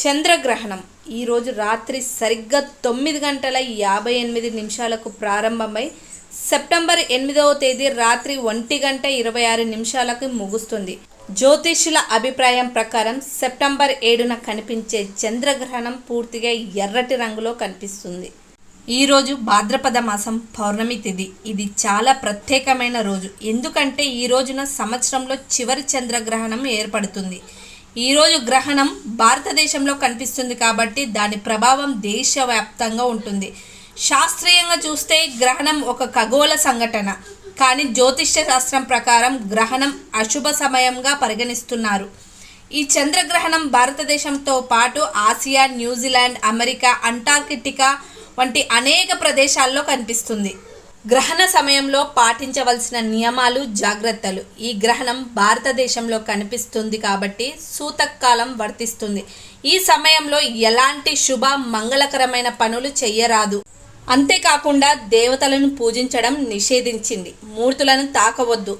చంద్రగ్రహణం. ఈరోజు రాత్రి సరిగ్గా తొమ్మిది గంటల యాభై ఎనిమిది నిమిషాలకు ప్రారంభమై సెప్టెంబర్ ఎనిమిదవ తేదీ రాత్రి ఒంటి గంట ఇరవై ఆరు నిమిషాలకు ముగుస్తుంది. జ్యోతిష్యుల అభిప్రాయం ప్రకారం సెప్టెంబర్ ఏడున కనిపించే చంద్రగ్రహణం పూర్తిగా ఎర్రటి రంగులో కనిపిస్తుంది. ఈరోజు భాద్రపద మాసం పౌర్ణమి తిథి ఇది చాలా ప్రత్యేకమైన రోజు. ఎందుకంటే ఈ రోజున సంవత్సరంలో చివరి చంద్రగ్రహణం ఏర్పడుతుంది. ఈరోజు గ్రహణం భారతదేశంలో కనిపిస్తుంది కాబట్టి దాని ప్రభావం దేశవ్యాప్తంగా ఉంటుంది. శాస్త్రీయంగా చూస్తే గ్రహణం ఒక ఖగోళ సంఘటన. కానీ జ్యోతిష్య శాస్త్రం ప్రకారం గ్రహణం అశుభ సమయంగా పరిగణిస్తున్నారు. ఈ చంద్రగ్రహణం భారతదేశంతో పాటు ఆసియా న్యూజిలాండ్ అమెరికా అంటార్కిటికా వంటి అనేక ప్రదేశాల్లో కనిపిస్తుంది. గ్రహణ సమయంలో పాటించవలసిన నియమాలు జాగ్రత్తలు. ఈ గ్రహణం భారతదేశంలో కనిపిస్తుంది కాబట్టి సూతకాలం వర్తిస్తుంది. ఈ సమయంలో ఎలాంటి శుభ మంగళకరమైన పనులు చెయ్యరాదు. అంతేకాకుండా దేవతలను పూజించడం నిషేధించింది. మూర్తులను తాకవద్దు.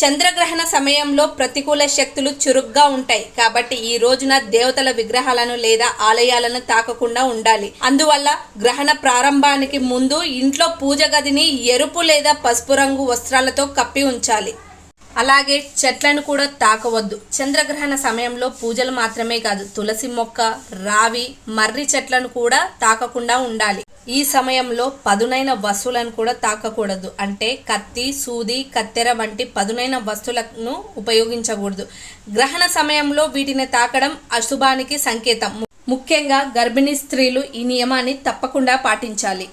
చంద్రగ్రహణ సమయంలో ప్రతికూల శక్తులు చురుగ్గా ఉంటాయి. కాబట్టి ఈ రోజున దేవతల విగ్రహాలను లేదా ఆలయాలను తాకకుండా ఉండాలి. అందువల్ల గ్రహణ ప్రారంభానికి ముందు ఇంట్లో పూజ గదిని ఎరుపు లేదా పసుపు రంగు వస్త్రాలతో కప్పి ఉంచాలి. అలాగే చెట్లను కూడా తాకవద్దు. చంద్రగ్రహణ సమయంలో పూజలు మాత్రమే కాదు తులసి మొక్క రావి మర్రి చెట్లను కూడా తాకకుండా ఉండాలి. ఈ సమయంలో పదునైన వస్తువులను కూడా తాకకూడదు. అంటే కత్తి సూది కత్తెర వంటి పదునైన వస్తువులను ఉపయోగించకూడదు. గ్రహణ సమయంలో వీటిని తాకడం అశుభానికి సంకేతం. ముఖ్యంగా గర్భిణీ స్త్రీలు ఈ నియమాన్ని తప్పకుండా పాటించాలి.